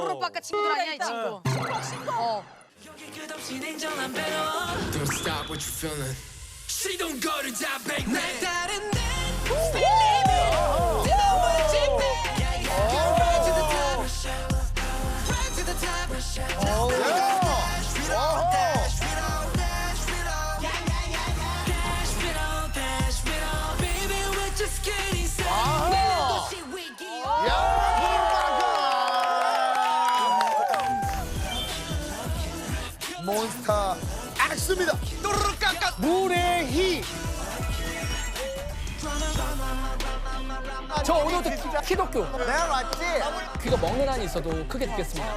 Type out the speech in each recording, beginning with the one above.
부르빠까 친구들 아니야 이 친구. 어. 끝없이 냉정한 배로 Don't stop what you're feeling. 시동 걸을 다 baby. 날다 X입니다. 물의 희. 저 오늘부터 키독교. 내가 맞지? 그거 먹는 한이 있어도 크게 듣겠습니다.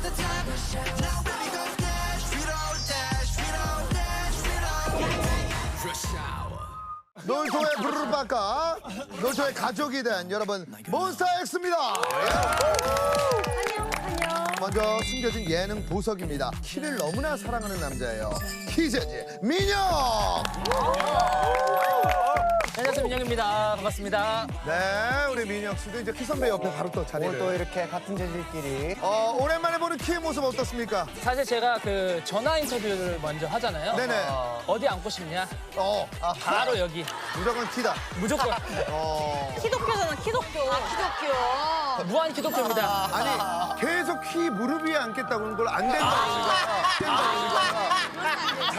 데 Right 놀토의 부르르바카, 놀토의 가족이 된 여러분 몬스타 X입니다. 먼저 숨겨진 예능 보석입니다. 키를 너무나 사랑하는 남자예요. 키제지 민혁. 안녕하세요 민영입니다. 반갑습니다. 네, 우리 민혁 씨도 이제 키 선배 옆에 바로 또 자리를. 또 이렇게 같은 재질끼리 어, 오랜만에 보는 키의 모습 어떻습니까? 사실 제가 그 전화 인터뷰를 먼저 하잖아요. 네네. 어, 어디 앉고 싶냐? 어, 아, 바로 여기. 무조건 키다. 무조건 어, 키독교잖아 키독교. 아 키독교. 무한 기독교입니다. 아니 계속 키 무릎 위에 앉겠다고 그런 걸안 된다. 자리가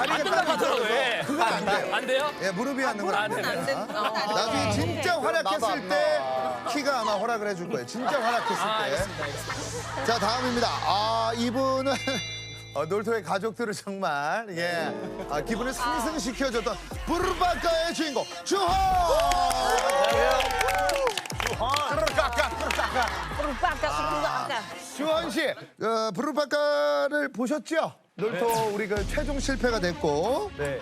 안 된다고 하더라고요. 예. 그건 안 돼요. 안 돼요? 예, 무릎 위에 앉는 건안 돼요. 안 돼요. 나중에 진짜 활약했을 때 키가 아마 허락을 해줄 거예요. 진짜 활약했을 아, 때. 알겠습니다. 알겠습니다. 자, 다음입니다. 아, 이분은 어, 놀토의 가족들을 정말 예 아, 기분을 상승시켜줬던 부르바카의 주인공 주헌. 부르빠까 부르빠까. 주헌 씨, 어, 부르바카를 보셨죠? 놀토 우리 그 최종 실패가 됐고 네.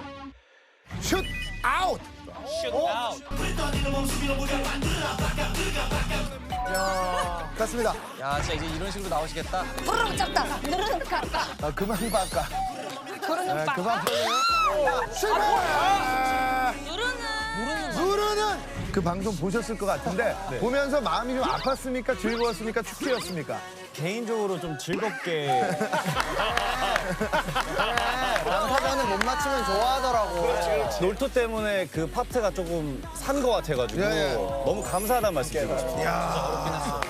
슛 아웃. 맞습니다. 야 진짜 이제 이런 식으로 나오시겠다 부르르 짭다. 누르는 깎아. 아, 그만 바까. 부르는 빡. 그만. 실패. 누르는. 누르는 그 방송 보셨을 것 같은데 보면서 마음이 좀 아팠습니까? 즐거웠습니까? 축제였습니까? 개인적으로 좀 즐겁게 남타자는 못 맞추면 좋아하더라고 놀토 때문에 그 파트가 조금 산것 같아가지고 예, 예. 너무 감사하다는 말씀 드리고 싶어요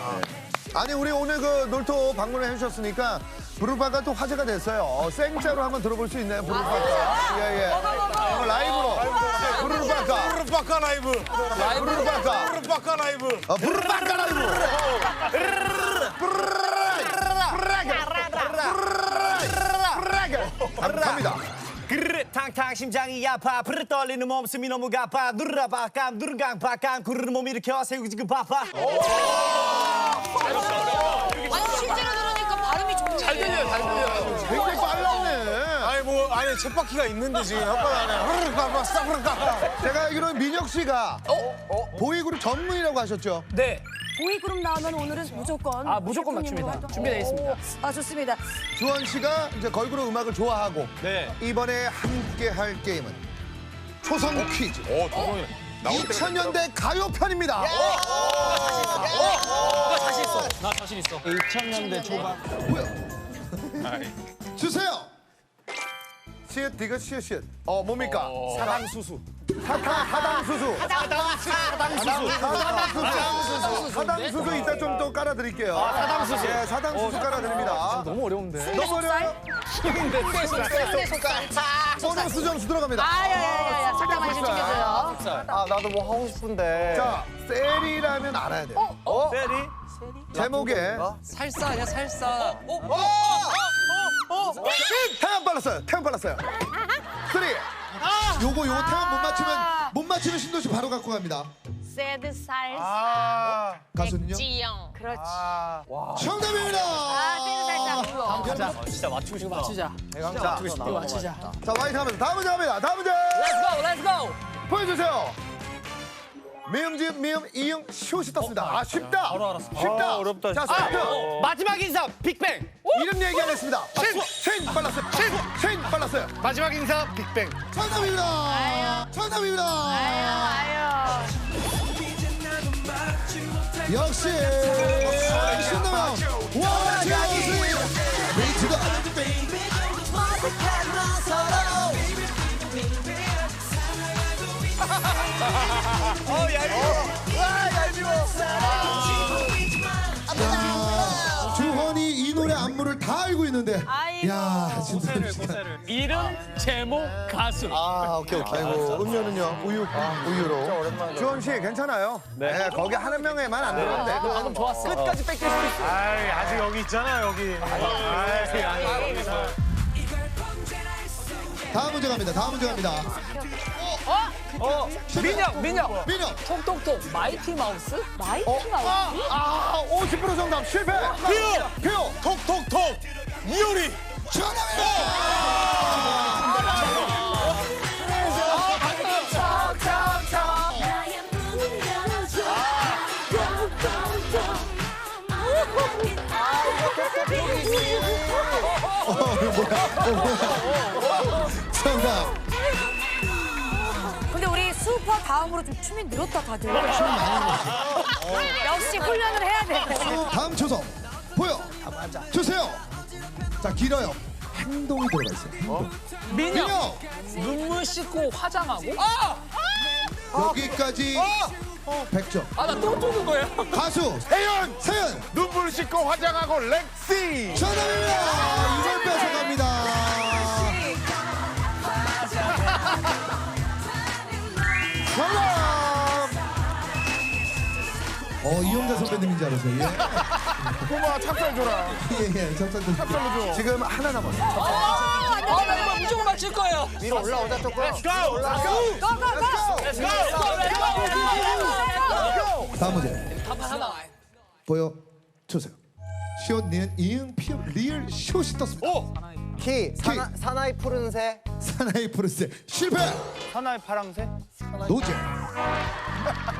아니 우리 오늘 그 놀토 방문을 해주셨으니까 부르바가 또 화제가 됐어요. 어, 생짜로 한번 들어볼 수 있나요? 부르바가. 예예. 한번 라이브로. 네, 부르바가. 부르바카 라이브. 부르바가. 부르바카 라이브. 어, 부르바가 라이브. 갑니다. 그르르 탕탕 심장이 아파. 부르 떨리는 몸숨이 너무 가파. 누르라 바감 누르강 바감. 구르르 몸 일으켜 세우고 지금 바빠. 아 안에 쳇바퀴가 있는데 지금 혓바닥 안에 흐르르 바빠 싸부르 바빠 제가 알기로는 민혁 씨가 보이그룹 전문이라고 하셨죠? 네. 보이그룹 나오면 오늘은 무조건. 아, 무조건 맞춥니다. 활동- 준비되어 있습니다. 오, 아 좋습니다. 주원 씨가 이제 걸그룹 음악을 좋아하고 네. 이번에 함께 할 게임은 초성 퀴즈. 2000년대 가요 편입니다. 나 자신 있어. 나 자신 있어. 2000년대 초반 주세요. 시읒 디귿 시읒 시읒. 어 뭡니까? 사당수수 사타 하당수수. 하당수수. 하당수수. 하당수수 이따 좀더 깔아드릴게요. 사당수수. 예, 사당수수 깔아드립니다. 너무 어려운데. 너무 어려워요? 보너스 점수 들어갑니다. 아야야야야 잠깐만 좀 챙겨줘요. 아 나도 뭐 하고 싶은데 자, 셀이라면 알아야 돼 요. 세리? 제목에 살사 아니야 살사. 태양 빨랐어요. 태양 빨랐어요. 쓰리. 요거 요거 태양 못 맞추면 못 맞추면 신도 씨 바로 갖고 갑니다. 새드 살사. 아 가수는요? 지영. 그렇지. 정답입니다. 아 새드 살사 불러. 진짜 진짜 맞추고 싶다 맞추자. 진짜 맞추고 싶다 맞추자. 자, 화이트 하면서 다음 문제 갑니다. 다음 문제. Let's go, let's go. 보여주세요. 미음집 미음 이응 시옷이 떴습니다. 아 쉽다. 바로 알았어. 쉽다. 아, 어렵다, 자 진짜. 스타트. 마지막 인사 빅뱅 이름 얘기 안 했습니다. 신! 신! 빨랐어요. 신! 신! 빨랐어요. 마지막 인사 빅뱅. 정답입니다. 정답입니다. 역시 신동영 원자 우스 미치다. 야, 주헌이 이 노래 안무를 다 알고 있는데. 야, 진짜. 이름, 제목, 가수. 아, 오케이, 오케이. 아이고, 음료는요? 우유, 우유로. 주원 씨, 괜찮아요. 네. 거기 한 명에만 안 들어도 돼. 방금 좋았어. 끝까지 뺏길 수 있어. 아이, 아직 여기 있잖아, 여기. 아이, 아이. 다음 문제 갑니다. 다음 문제 갑니다. 어, 민혁, 민혁. 민영. 톡톡톡, 마이티 마우스? 마이티 아, 아, 50% 정답 실패. 피오! 피오. 톡톡톡! 이효리! 정답. 다음으로 좀 춤이 늘었다 다들. 역시 훈련을 해야 돼. 다음 초성 보여 주세요. 자 길어요. 행동이 들어가 있어요. 행동. 민혁. 민영 눈물 씻고 화장하고? 여기까지 100점. 아, 나또 쫓은 거예요. 가수 세윤! 세연 눈물 씻고 화장하고 렉시! 정답입니다. 이걸 뺏어갑니다. 어 이용자 선배님인 줄 알았어요. 예. 꼬마 찹쌀 줘라. 예, 예, 찹쌀 좀. 지금 하나 남았어요. 아, 나 이거 무조건 맞출 거예요. 위로 올라오자 조금. Let's go! Let's go! 다음 문제 하나. 보여 주세요. 시옷 니은 이응 피읍 리을 시옷이 떴습니다. 키, 사나, 사나이 푸른새. 사나이 푸른색 실패. 하나의 파랑새? 노제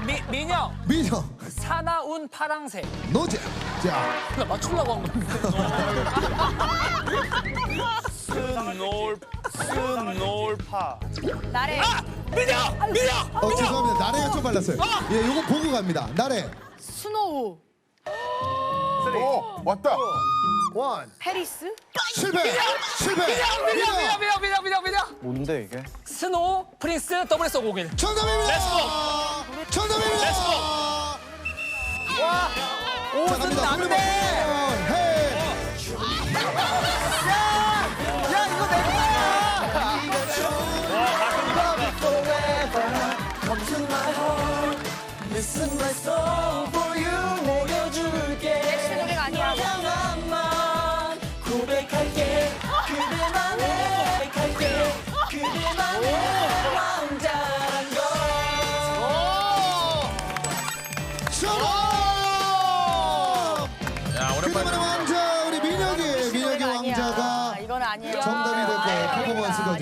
미, 민혁, 민영 사나운 파랑새. 노제. 자나 맞추려고 한 건데. 스놀, 스놀파. 나래. 민혁! 민혁! 어, 죄송합니다. 나래가 좀 빨랐어요. 예, 요거 보고 갑니다. 나래. 스노우. 오, 왔다. 원. 페리스. 실패. 실패. 민혁, 민혁, 민혁, 민혁, 민혁, 민혁. 뭔데 이게? 스노우, 프린스, 더블 S 501. 정답입니다. Let's 정답입니다. 와. 옷은 남네.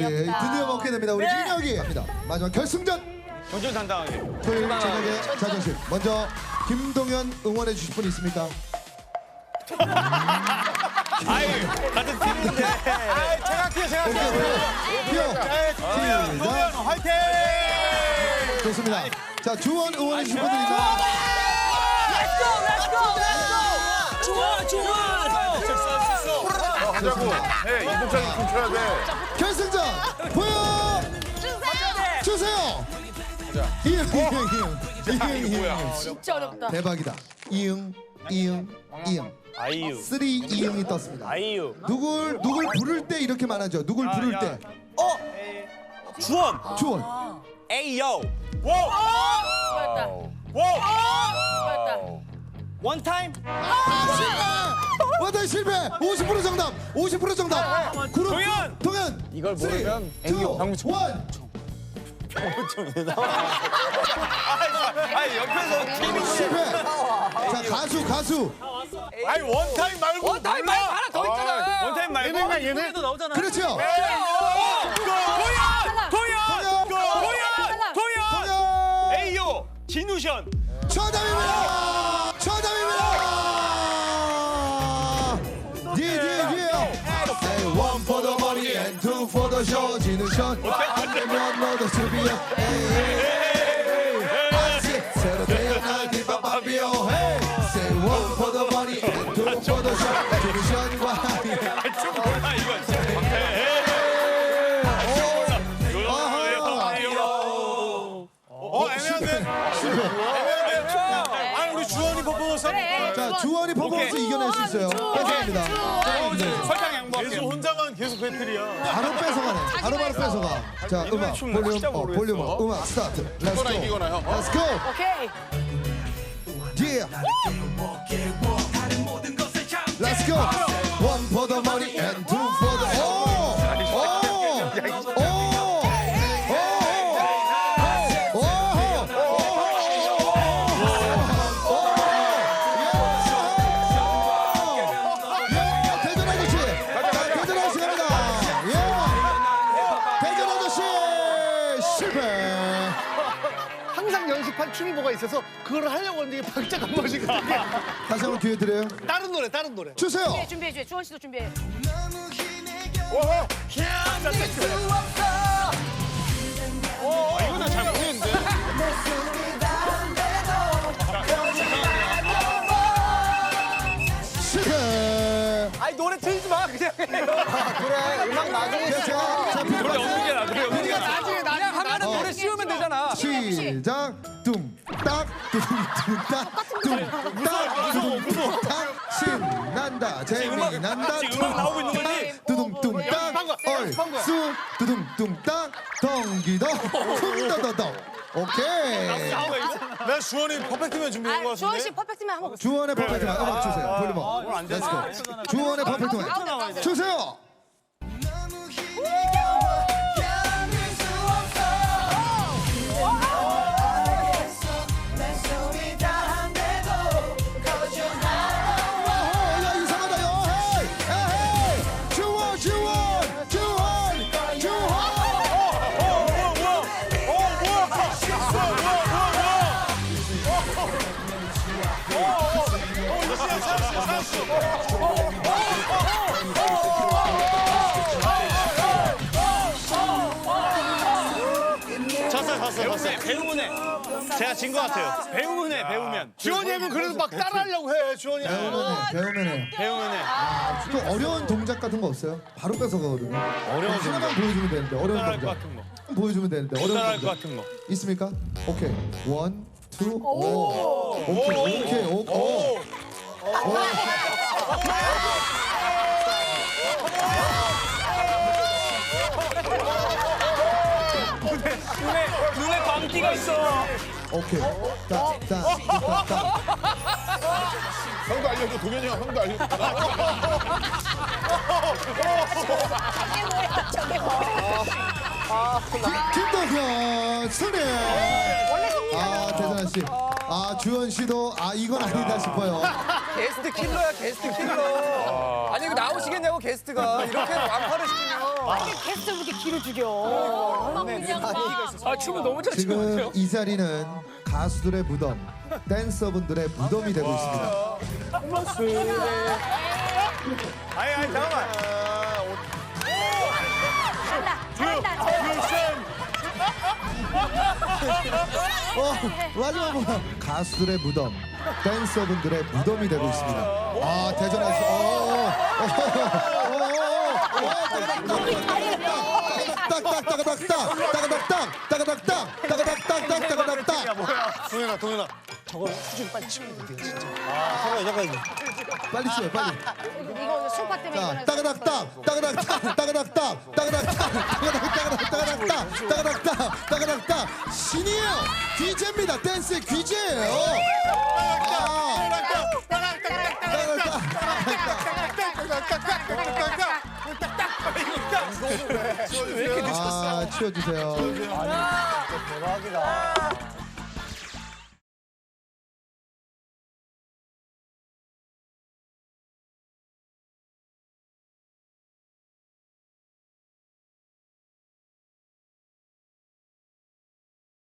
어렵다. 드디어 먹게 됩니다. 우리 민혁이 갑니다. 마지막 결승전 전전 당당하게. 토요일 저녁의 자존심. 먼저 김동현 응원해 주실 분 있습니까? 아이, 같은 팀인데. 아이, 제가 오케이, 할게요. 오케이. 피어. 동현, 동현, 시작. 화이팅! 좋습니다. 자, 주원 응원해 주실 분들 있나요? Let's go, let's go, let's go! 좋아, 좋아! 가자고. 네, 이동창이 춤춰야 돼. 결승전 보여 주세요. 이응, 이응, 이응. 이응. 진짜 어렵다. 대박이다. 이응, 이응, 이응. 아이유. 쓰리 이응이 떴습니다. 아이유. 누굴 누굴 부를 때 이렇게 말하죠. 누굴 부를 야. 때. 주원. 주원. 에이요 워! 수고했다. 워! 수고했다. 원타임 와다 실패. 50% 정답. 50% 정답. 그룹 동현! 동현. 이걸 모르면 에이요. 원. 아니, 옆에서 팀이. 실패. 자, 가수 가수. 아니, 원타임 말고. 원타임. 말고 하나 더 있잖아. 아, 원타임 말고. 얘네가 얘네. 나오잖아. 그렇죠. 에이요! 진우션! 정답입니다. 미션 안 되면 배틀이야. 바로 뺏어가네. 바로 바로 뺏어가. 자 음악 춤나 볼륨 진짜 어, 모르겠어. 볼륨 업 음악 스타트. Let's go. 이거나 형. Let's go. 오케이. Yeah. Let's go 연습한 춤이 뭐가 있어서 그걸 하려고 하는데 이게 박자가 안 맞으니까 다시 한번 기회 드려요. 다른 노래 다른 노래. 주세요. 준비해, 준비해, 준비해. 주원 씨도 준비해. 이거는 잘 모르겠는데. 실패. 아니 노래 틀지 마 그냥. 그래. 음악 나중에 노래 시작 뚱딱 뚱뚱딱 뚱딱 뚱뚱딱 신난다 재미난다 지금 음악 나오고 있는 거지? 두둥뚱딱 얼쑤 두둥뚱딱 덩기더 쿵더더덩 오케이 나 주원이 퍼펙트면 준비한 거 아, 주원 씨 같은데. 퍼펙트면 한번. 주원의 퍼펙트만 음악 주세요 볼륨 업 렛츠고 주원의 퍼펙트만 주세요 졌어. 배우면 해. 제가 진거 같아요. 배우면 해 배우면. 주원이 하면 그래도 막 따라하려고 해 주원이 배우면 해 배우면 해 배우면 해. 좀 어려운 동작 같은 거 없어요? 바로 뺏어가거든요. 어려운 하나만 보여주면 되는데 어려운 따라할 것 동작. 같은 거. 보여주면 되는데 어려운 따라할 것 동작. 같은 거. 있습니까? 오케이. 원, 투, 오. 오케이, 오케이, 오. 오. 광기가 있어 오케이. 딱, 딱, 딱, 딱. 형도 알려줘 동현이 형 형도 알려줘. 저게 뭐야, 저게 뭐야. 김동현 승리. 원래 승리가 아 대단한 씨. 아 주현 씨도 아 이건 아니다 싶어요. 게스트 킬러야 게스트 킬러 아니 이거 나오시겠냐고 게스트가 이렇게 완파를 시키면 아니 게스트 왜 이렇게 기를 죽여. 막 그냥 막. 아 춤을 너무 잘 지금 이 자리는 가수들의 무덤, 댄서분들의 무덤이 되고 있습니다. 아니 아니 잠깐만. 잘한다. 어, 마지막 뭐야? 가수들의 무덤, 댄서분들의 무덤이 되고 있습니다. 아, 대전에서 어, 딱딱딱딱딱, 따가닥딱, 따가닥딱, 따가닥딱, 따가닥딱. 동현아 동현아 저거 수준 빨리 치면 돼 진짜 빨리 치워, 빨리. 이거 소파 때문에 자, 이거는 따가닥딱, 따가닥딱, 따가닥딱, 따가닥딱, 따가닥딱, 따가닥딱, 따가닥딱, 따가닥딱. 신이에요. 귀재입니다. 댄스의 귀재예요. 아, 치워주세요. 대박이다